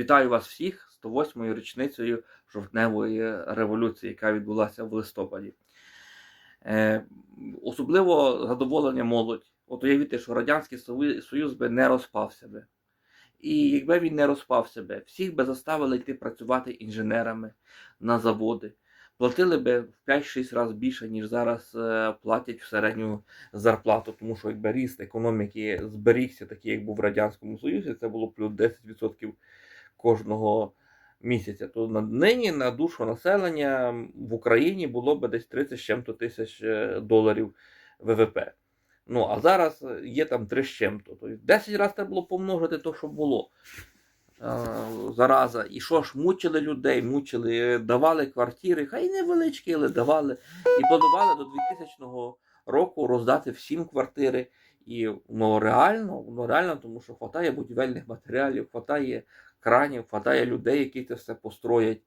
Вітаю вас всіх з 108-ю річницею жовтневої революції, яка відбулася в листопаді. Е, особливо задоволення молодь. От уявіть, що Радянський Союз- би не розпався би. І якби він не розпався би, всіх би заставили йти працювати інженерами на заводи. Платили би в 5-6 разів більше, ніж зараз е, платять в середню зарплату, тому що якби ріст економіки зберігся, такий, як був в Радянському Союзі, це було плюс 10% кожного місяця. То нині на душу населення в Україні було б десь 30 з чим-то тисяч е, доларів ВВП. Ну, а зараз е, є там 3 з чим-то. Тобто 10 разів треба було помножити те, що було. Е, Зараза. І що ж, мучили людей, мучили, давали квартири, хай невеличкі, але давали. І планували до 2000 року роздати всім квартири. І воно реально, воно реально, тому що хватає будівельних матеріалів, хватає кранів, хватає людей, які це все построять.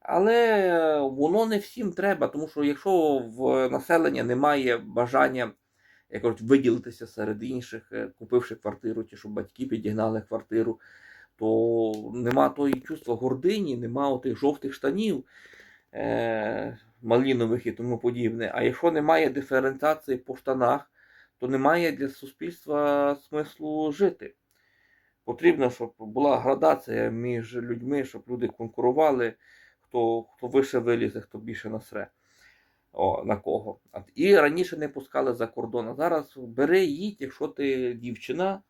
Але воно не всім треба, тому що якщо в населення немає бажання як кажуть, виділитися серед інших, е, купивши квартиру, чи щоб батьки підігнали квартиру, то нема тої чувства гордині, нема тих жовтих штанів е- малінових і тому подібне. А якщо немає диференціації по штанах, то немає для суспільства смислу жити. Потрібно, щоб була градація між людьми, щоб люди конкурували, хто, хто вище вилізе, хто більше насре. О, на кого. І раніше не пускали за кордон. А зараз бери, їдь, якщо ти дівчина,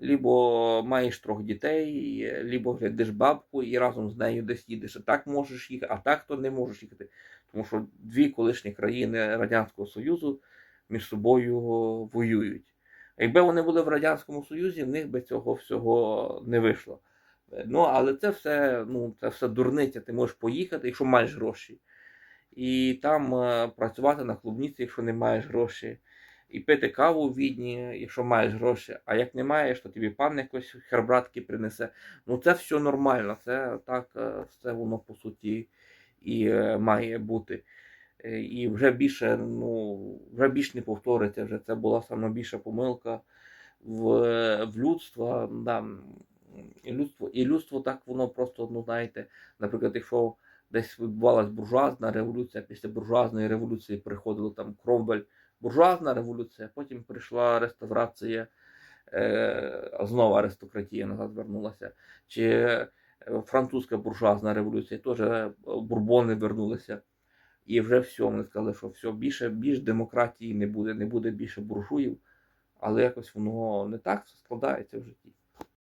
либо маєш трьох дітей, либо глядиш бабку і разом з нею десь їдеш. А так можеш їхати, а так то не можеш їхати. Тому що дві колишні країни Радянського Союзу між собою воюють. Якби вони були в Радянському Союзі, в них би цього всього не вийшло. Ну, але це все, ну, це все дурниця. Ти можеш поїхати, якщо маєш гроші. І там е, працювати на клубніці, якщо не маєш гроші. І пити каву в відні, якщо маєш гроші. А як не маєш, то тобі пан якось хербратки принесе. Ну це все нормально. Це так, е, все воно по суті і е, має бути. І вже більше, ну, вже більш не повториться. Вже це була найбільша помилка в, в людства. Да. І людство, і людство так воно просто, ну знаєте, наприклад, якщо десь відбувалась буржуазна революція, після буржуазної революції приходила там Кромвель, буржуазна революція, потім прийшла реставрація, е, знову аристократія назад вернулася. Чи е, французька буржуазна революція, теж е, бурбони вернулися. І вже все, вони сказали, що все, більше, більш демократії не буде, не буде більше буржуїв, але якось воно не так складається в житті.